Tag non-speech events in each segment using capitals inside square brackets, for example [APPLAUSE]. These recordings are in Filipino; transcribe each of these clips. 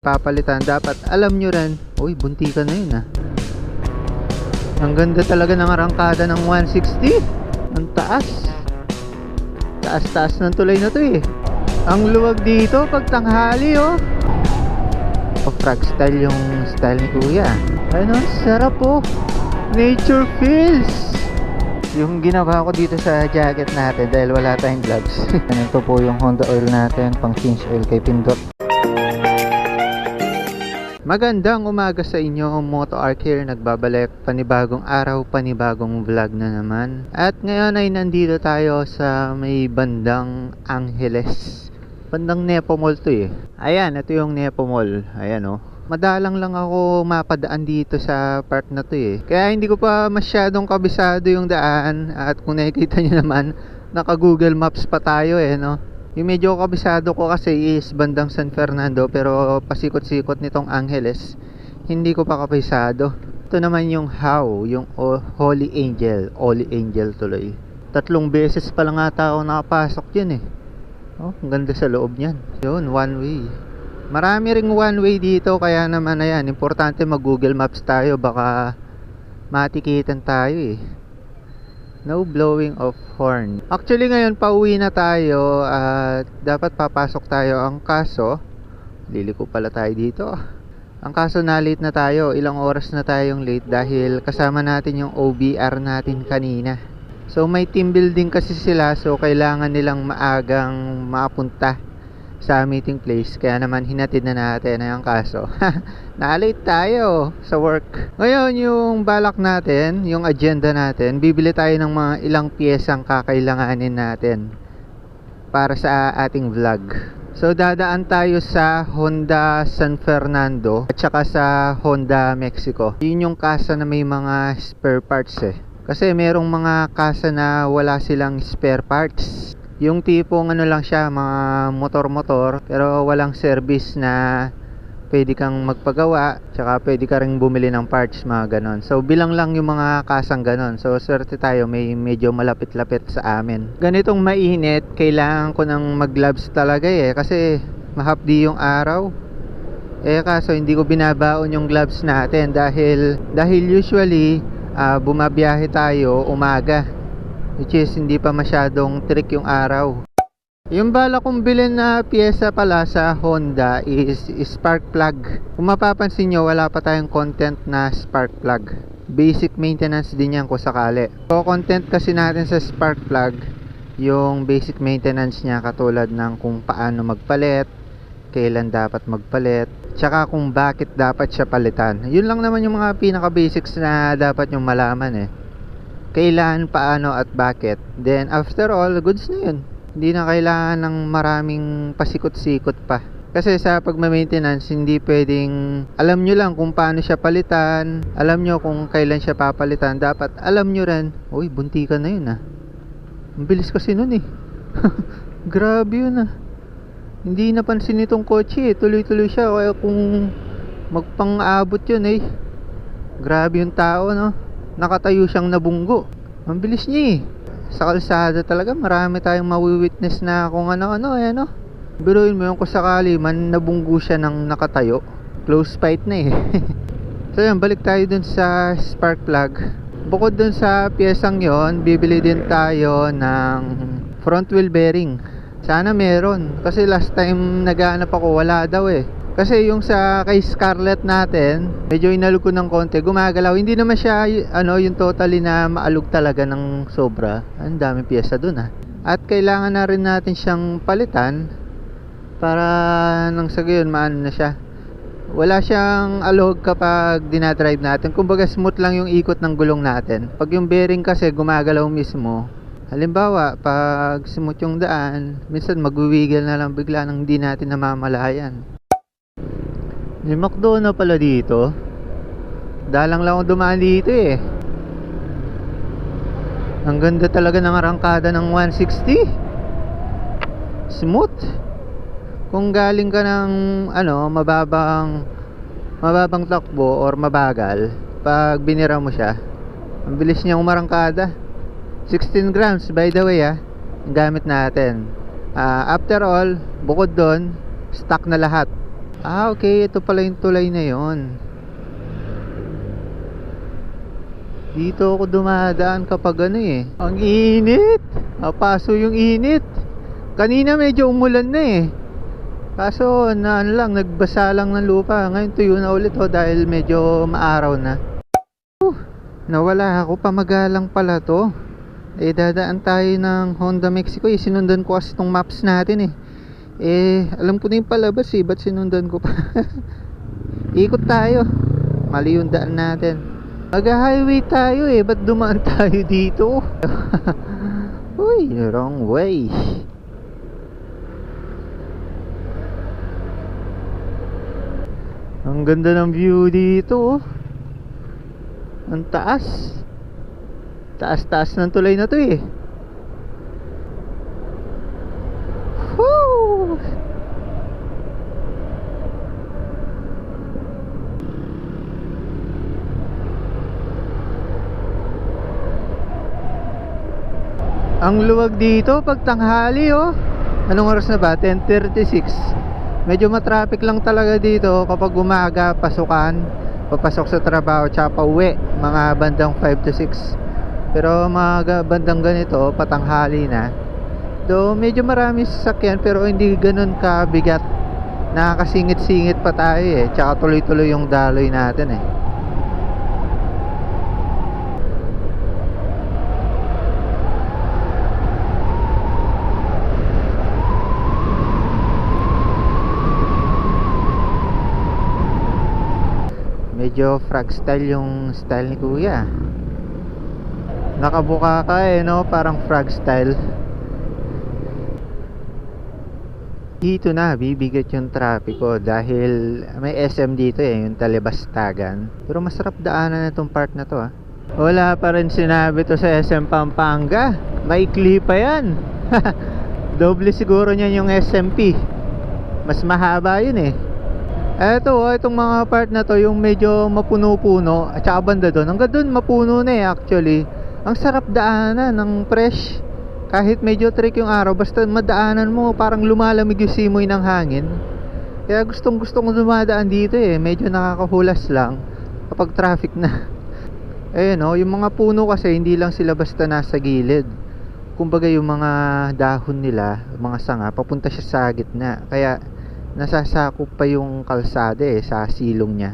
papalitan, dapat alam nyo rin, uy, bunti ka na yun ah. Ang ganda talaga ng arangkada ng 160. Ang taas. Taas-taas ng tulay na to eh. Ang luwag dito pag tanghali oh. Pa-frog style yung style ni kuya. Ano, sarap oh. Nature feels. Yung ginawa ko dito sa jacket natin dahil wala tayong gloves. [LAUGHS] ano to po yung Honda oil natin, pang change oil kay Pindot. Magandang umaga sa inyo, Moto Arc here, nagbabalik, panibagong araw, panibagong vlog na naman. At ngayon ay nandito tayo sa may bandang Angeles. Bandang Nepo Mall to eh. Ayan, ito yung Nepo Mall. Ayan oh. Madalang lang ako mapadaan dito sa part na to eh. Kaya hindi ko pa masyadong kabisado yung daan. At kung nakikita nyo naman, naka Google Maps pa tayo eh no. Yung medyo kabisado ko kasi is bandang San Fernando pero pasikot-sikot nitong Angeles. Hindi ko pa kabisado. Ito naman yung How, yung Holy Angel, Holy Angel tuloy. Tatlong beses pa lang ata ako nakapasok yun eh. Oh, ang ganda sa loob niyan. Yun, one way. Marami ring one way dito kaya naman ayan, importante mag Google Maps tayo baka matikitan tayo eh. No blowing of horn. Actually ngayon pauwi na tayo at dapat papasok tayo. Ang kaso, liliko pala tayo dito. Ang kaso na late na tayo. Ilang oras na tayong late dahil kasama natin yung OBR natin kanina. So may team building kasi sila so kailangan nilang maagang mapunta sa meeting place kaya naman hinatid na natin ang kaso. [LAUGHS] Na-late tayo sa work. Ngayon yung balak natin yung agenda natin bibili tayo ng mga ilang piyesang kakailanganin natin para sa ating vlog. So dadaan tayo sa Honda San Fernando at saka sa Honda Mexico. Yun yung kasa na may mga spare parts eh. Kasi merong mga kasa na wala silang spare parts yung tipong ano lang siya, mga motor-motor, pero walang service na pwede kang magpagawa, tsaka pwede ka rin bumili ng parts, mga ganon. So, bilang lang yung mga kasang ganon. So, swerte tayo, may medyo malapit-lapit sa amin. Ganitong mainit, kailangan ko ng mag-gloves talaga eh, kasi mahapdi yung araw. Eh, kaso hindi ko binabaon yung gloves natin dahil, dahil usually, ah, bumabiyahe tayo umaga which is hindi pa masyadong trick yung araw. Yung bala kong bilhin na pyesa pala sa Honda is spark plug. Kung mapapansin nyo, wala pa tayong content na spark plug. Basic maintenance din yan kung sakali. So, content kasi natin sa spark plug, yung basic maintenance niya katulad ng kung paano magpalit, kailan dapat magpalit, tsaka kung bakit dapat siya palitan. Yun lang naman yung mga pinaka basics na dapat yung malaman eh kailan, paano at bakit. Then after all, goods na yun. Hindi na kailangan ng maraming pasikot-sikot pa. Kasi sa pagma-maintenance, hindi pwedeng alam nyo lang kung paano siya palitan, alam nyo kung kailan siya papalitan. Dapat alam nyo rin, uy, bunti ka na yun ah. Ang bilis kasi nun eh. [LAUGHS] Grabe yun ah. Hindi napansin nitong kotse eh. Tuloy-tuloy siya. Kaya kung magpang-abot yun eh. Grabe yung tao no nakatayo siyang nabunggo. Ang bilis niya eh. Sa kalsada talaga, marami tayong mawi-witness na kung ano-ano eh, no? Biruin mo yung kung sakali man nabunggo siya ng nakatayo. Close fight na eh. [LAUGHS] so yun, balik tayo dun sa spark plug. Bukod dun sa piyesang yon bibili din tayo ng front wheel bearing. Sana meron. Kasi last time nagaanap ako, wala daw eh. Kasi yung sa kay Scarlett natin, medyo inalog ko ng konti, gumagalaw. Hindi naman siya ano, yung totally na maalog talaga ng sobra. Ang daming pyesa dun ah. At kailangan na rin natin siyang palitan para nang sa gayon maano na siya. Wala siyang alog kapag dinadrive natin. Kumbaga smooth lang yung ikot ng gulong natin. Pag yung bearing kasi gumagalaw mismo, Halimbawa, pag smooth yung daan, minsan magwiwigil na lang bigla nang hindi natin namamalayan. May McDo na pala dito. Dalang lang ako dumaan dito eh. Ang ganda talaga ng arangkada ng 160. Smooth. Kung galing ka ng ano, mababang mababang takbo or mabagal, pag binira mo siya, ang bilis niya umarangkada. 16 grams by the way ah, gamit natin. Ah, after all, bukod doon, stock na lahat. Ah, okay. Ito pala yung tulay na yon. Dito ako dumadaan kapag ano eh. Ang init! Paso yung init. Kanina medyo umulan na eh. Kaso na ano lang, nagbasa lang ng lupa. Ngayon tuyo na ulit oh dahil medyo maaraw na. Uh, nawala ako, pamagalang pala to. Eh dadaan tayo ng Honda Mexico eh. Sinundan ko kasi itong maps natin eh. Eh, alam ko na yung palabas eh. Ba't sinundan ko pa? [LAUGHS] Ikot tayo. Mali yung daan natin. Mag-highway tayo eh. Ba't dumaan [LAUGHS] tayo dito? [LAUGHS] Uy, wrong way. Ang ganda ng view dito oh. Ang taas. Taas-taas ng tulay na to eh. Ang luwag dito pag tanghali oh. Anong oras na ba? 10.36 Medyo matraffic lang talaga dito kapag umaga pasukan. Papasok sa trabaho tsaka uwi Mga bandang 5 to 6 Pero mga bandang ganito patanghali na. Do medyo marami sasakyan pero hindi ganun kabigat. Nakakasingit-singit pa tayo eh. Tsaka tuloy-tuloy yung daloy natin eh medyo frog style yung style ni kuya. Nakabuka ka eh no? Parang frog style. Dito na bibigat yung trapiko dahil may SM dito eh yung Talibastagan. Pero masarap daanan itong part na to ah. Wala pa rin sinabi to sa SM Pampanga. Maikli pa yan. [LAUGHS] Doble siguro niyan yung SMP mas mahaba yun eh Eto, oh, itong mga part na to, yung medyo mapuno-puno, at saka banda doon. Hanggang doon, mapuno na eh, actually. Ang sarap daanan ng fresh. Kahit medyo trick yung araw, basta madaanan mo, parang lumalamig yung simoy ng hangin. Kaya gustong gusto kong dumadaan dito eh. Medyo nakakahulas lang kapag traffic na. [LAUGHS] Ayun oh, yung mga puno kasi, hindi lang sila basta nasa gilid. Kumbaga yung mga dahon nila, mga sanga, papunta siya sa gitna. Kaya, nasasakop pa yung kalsada eh sa silong niya.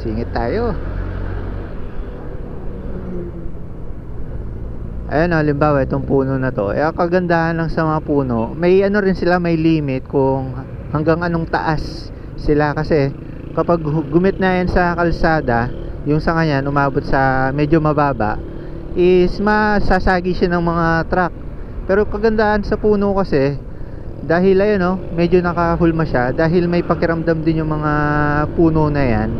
Singit tayo. Ayun halimbawa itong puno na to. Eh kagandahan lang sa mga puno may ano rin sila may limit kung hanggang anong taas sila. Kasi kapag gumit na yan sa kalsada yung sanga niyan umabot sa medyo mababa is masasagi siya ng mga truck. Pero kagandahan sa puno kasi dahil ayun no, medyo nakahulma siya dahil may pakiramdam din yung mga puno na yan.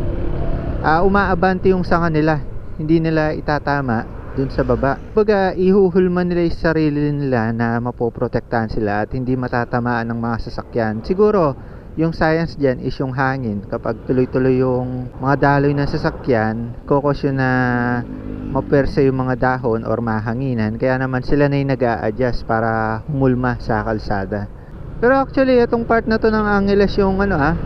Uh, umaabante yung sanga nila. Hindi nila itatama dun sa baba. Baga, ihuhulma nila yung sarili nila na mapoprotektahan sila at hindi matatamaan ng mga sasakyan. Siguro, yung science dyan is yung hangin. Kapag tuloy-tuloy yung mga daloy ng sasakyan, kokosyon na mapersa yung mga dahon or mahanginan. Kaya naman sila na yung nag adjust para humulma sa kalsada. Pero actually, itong part na to ng Angeles yung ano ah,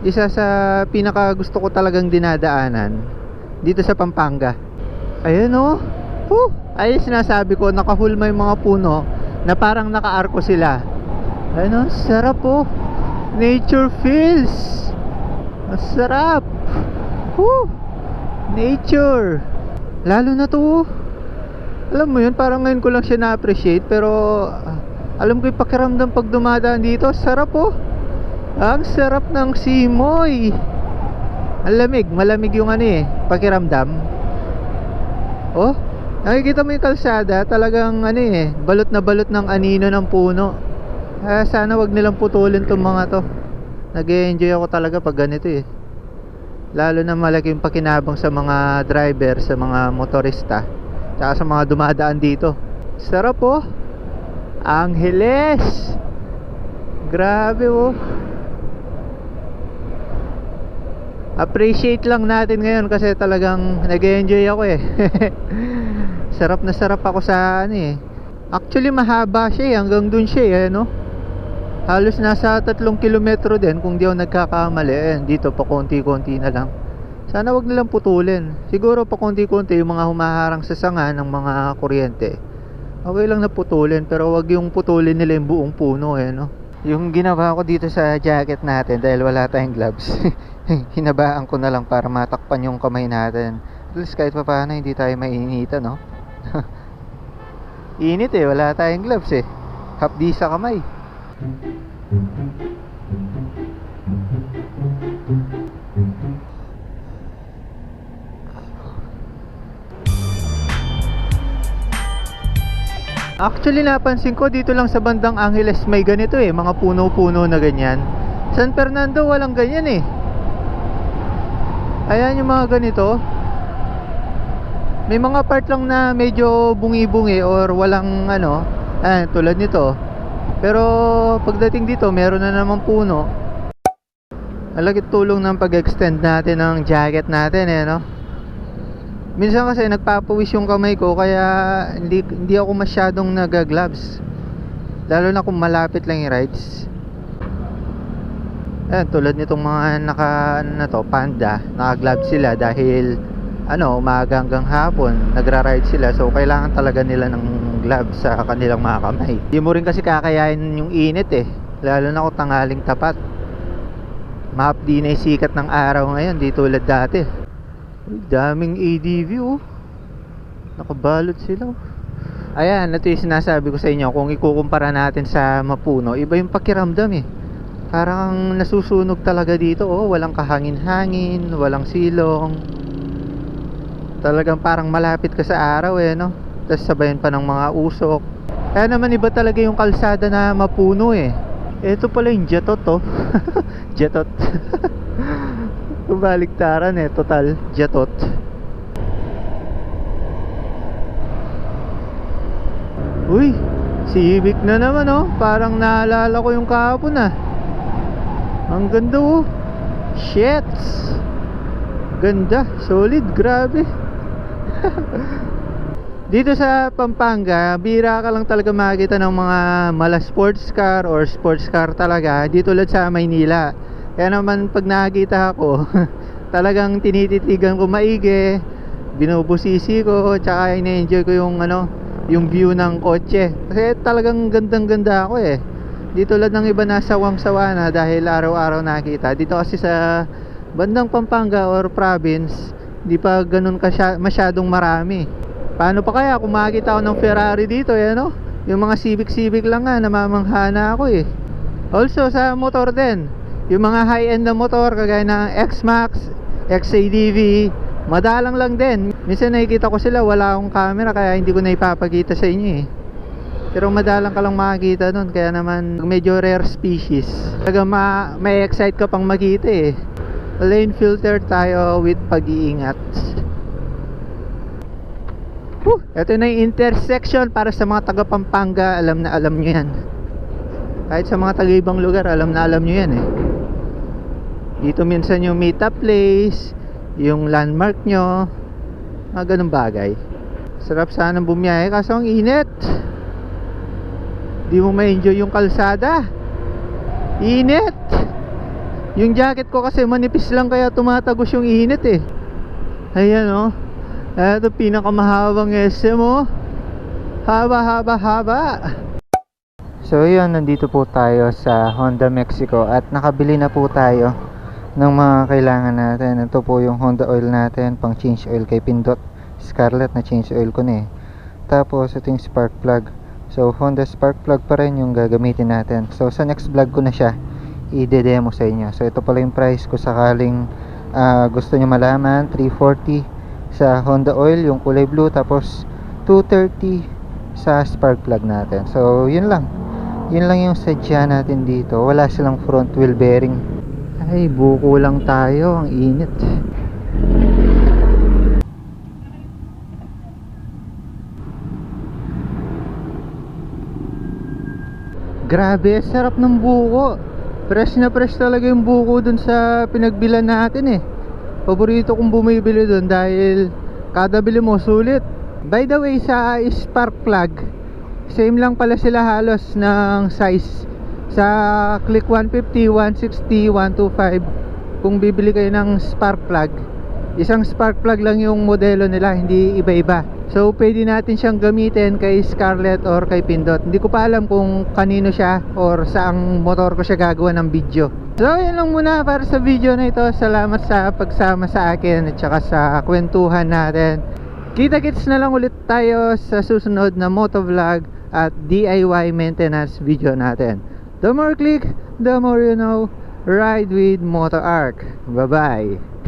isa sa pinaka gusto ko talagang dinadaanan dito sa Pampanga. Ayun oh. Whew! Ay sinasabi ko, nakahulma yung mga puno na parang nakaarko sila. Ayun oh, sarap oh. Nature feels. Masarap. Whew! Nature. Lalo na to oh. Alam mo yun, parang ngayon ko lang siya na-appreciate pero alam ko yung pakiramdam pag dumadaan dito. Sarap oh. Ang sarap ng simoy. Ang lamig. Malamig yung ano eh pakiramdam. Oh nakikita mo yung kalsada talagang ano eh balot na balot ng anino ng puno. Eh, sana wag nilang putulin tong mga to. Nag enjoy ako talaga pag ganito eh. Lalo na malaking pakinabang sa mga driver sa mga motorista tsaka sa mga dumadaan dito. Sarap oh Angeles Grabe oh Appreciate lang natin ngayon kasi talagang nag-enjoy ako eh [LAUGHS] Sarap na sarap ako sa ano eh Actually mahaba siya eh hanggang dun siya eh no Halos nasa tatlong kilometro din kung di ako nagkakamali. Eh, dito pa konti-konti na lang. Sana wag nilang putulin. Siguro pa konti-konti yung mga humaharang sa sanga ng mga kuryente. Okay lang na putulin pero wag yung putulin nila yung buong puno eh no. Yung ginawa ko dito sa jacket natin dahil wala tayong gloves. [LAUGHS] Hinabaan ko na lang para matakpan yung kamay natin. At least kahit pa paano hindi tayo mainita no. [LAUGHS] Init eh, wala tayong gloves eh. Hapdi sa kamay. Actually napansin ko dito lang sa bandang Angeles may ganito eh, mga puno-puno na ganyan. San Fernando walang ganyan eh. Ayan yung mga ganito. May mga part lang na medyo bungi-bungi or walang ano, ah, tulad nito. Pero pagdating dito, meron na naman puno. Alagit tulong ng pag-extend natin ng jacket natin eh, no? Minsan kasi nagpapawis yung kamay ko kaya hindi, hindi ako masyadong nag-gloves. Lalo na kung malapit lang yung rides. Ayan, tulad nitong mga naka, ano na to, panda, naka-gloves sila dahil ano, umaga hanggang hapon, nagra-ride sila so kailangan talaga nila ng gloves sa kanilang mga kamay. Hindi mo rin kasi kakayanin yung init eh, lalo na kung tanghaling tapat. Mahapdi na sikat ng araw ngayon, di tulad dati. Uy, daming ADV oh. Nakabalot sila. oh. Ayan, ito yung sinasabi ko sa inyo. Kung ikukumpara natin sa Mapuno, iba yung pakiramdam eh. Parang nasusunog talaga dito oh. Walang kahangin-hangin, walang silong. Talagang parang malapit ka sa araw eh no. Tapos sabayan pa ng mga usok. Kaya naman iba talaga yung kalsada na Mapuno eh. Ito pala yung Jetot oh. [LAUGHS] Jetot. [LAUGHS] Baliktaran eh, total, jatot. Uy, Civic na naman oh. Parang naalala ko yung kahapon ah. Ang ganda oh. Shit. Ganda, solid, grabe. [LAUGHS] Dito sa Pampanga, bira ka lang talaga makikita ng mga mala sports car or sports car talaga. Dito tulad sa Maynila. Kaya naman pag nakakita ako, [LAUGHS] talagang tinititigan ko maigi, binubusisi ko, tsaka ina-enjoy ko yung ano, yung view ng kotse. Kasi talagang gandang-ganda ako eh. Dito tulad ng iba na sawang-sawa na dahil araw-araw nakita. Dito kasi sa bandang Pampanga or province, di pa ganun kasya, masyadong marami. Paano pa kaya kung makakita ako ng Ferrari dito, eh, no? Yung mga Civic-Civic lang nga, namamanghana ako eh. Also sa motor din, yung mga high-end na motor kagaya ng X-Max, XADV, madalang lang din. Minsan nakikita ko sila, wala akong camera kaya hindi ko na ipapakita sa inyo eh. Pero madalang ka lang makikita nun, kaya naman medyo rare species. Taga ma may excite ka pang makita eh. Lane filter tayo with pag-iingat. Whew, ito na yung intersection para sa mga taga Pampanga, alam na alam nyo yan. Kahit sa mga taga ibang lugar, alam na alam nyo yan eh. Dito minsan yung meet up place, yung landmark nyo, mga ganun bagay. Sarap sanang bumiyahe kaso ang init. Di mo ma-enjoy yung kalsada. Init! Yung jacket ko kasi manipis lang kaya tumatagos yung init eh. Ayan oh. Ito pinakamahabang SM oh. Haba, haba, haba. So yun, nandito po tayo sa Honda Mexico at nakabili na po tayo ng mga kailangan natin. Ito po yung Honda oil natin, pang change oil kay Pindot. Scarlett na change oil ko na eh. Tapos ito yung spark plug. So Honda spark plug pa rin yung gagamitin natin. So sa next vlog ko na siya i-demo sa inyo. So ito pala yung price ko sakaling ah, gusto nyo malaman. 340 sa Honda oil, yung kulay blue. Tapos 230 sa spark plug natin. So yun lang. Yun lang yung sadya natin dito. Wala silang front wheel bearing. Ay, buko lang tayo. Ang init. Grabe, sarap ng buko. Fresh na fresh talaga yung buko dun sa pinagbilan natin eh. Paborito kong bumibili dun dahil kada bili mo sulit. By the way, sa spark plug, same lang pala sila halos ng size sa Click 150, 160, 125 kung bibili kayo ng spark plug isang spark plug lang yung modelo nila hindi iba-iba. So pwede natin siyang gamitin kay Scarlett or kay Pindot. Hindi ko pa alam kung kanino siya or saang motor ko siya gagawa ng video. So yan lang muna para sa video na ito. Salamat sa pagsama sa akin at saka sa kwentuhan natin. Kita-kits na lang ulit tayo sa susunod na motovlog at DIY maintenance video natin the more click the more you know. Ride with Motor Arc. Bye bye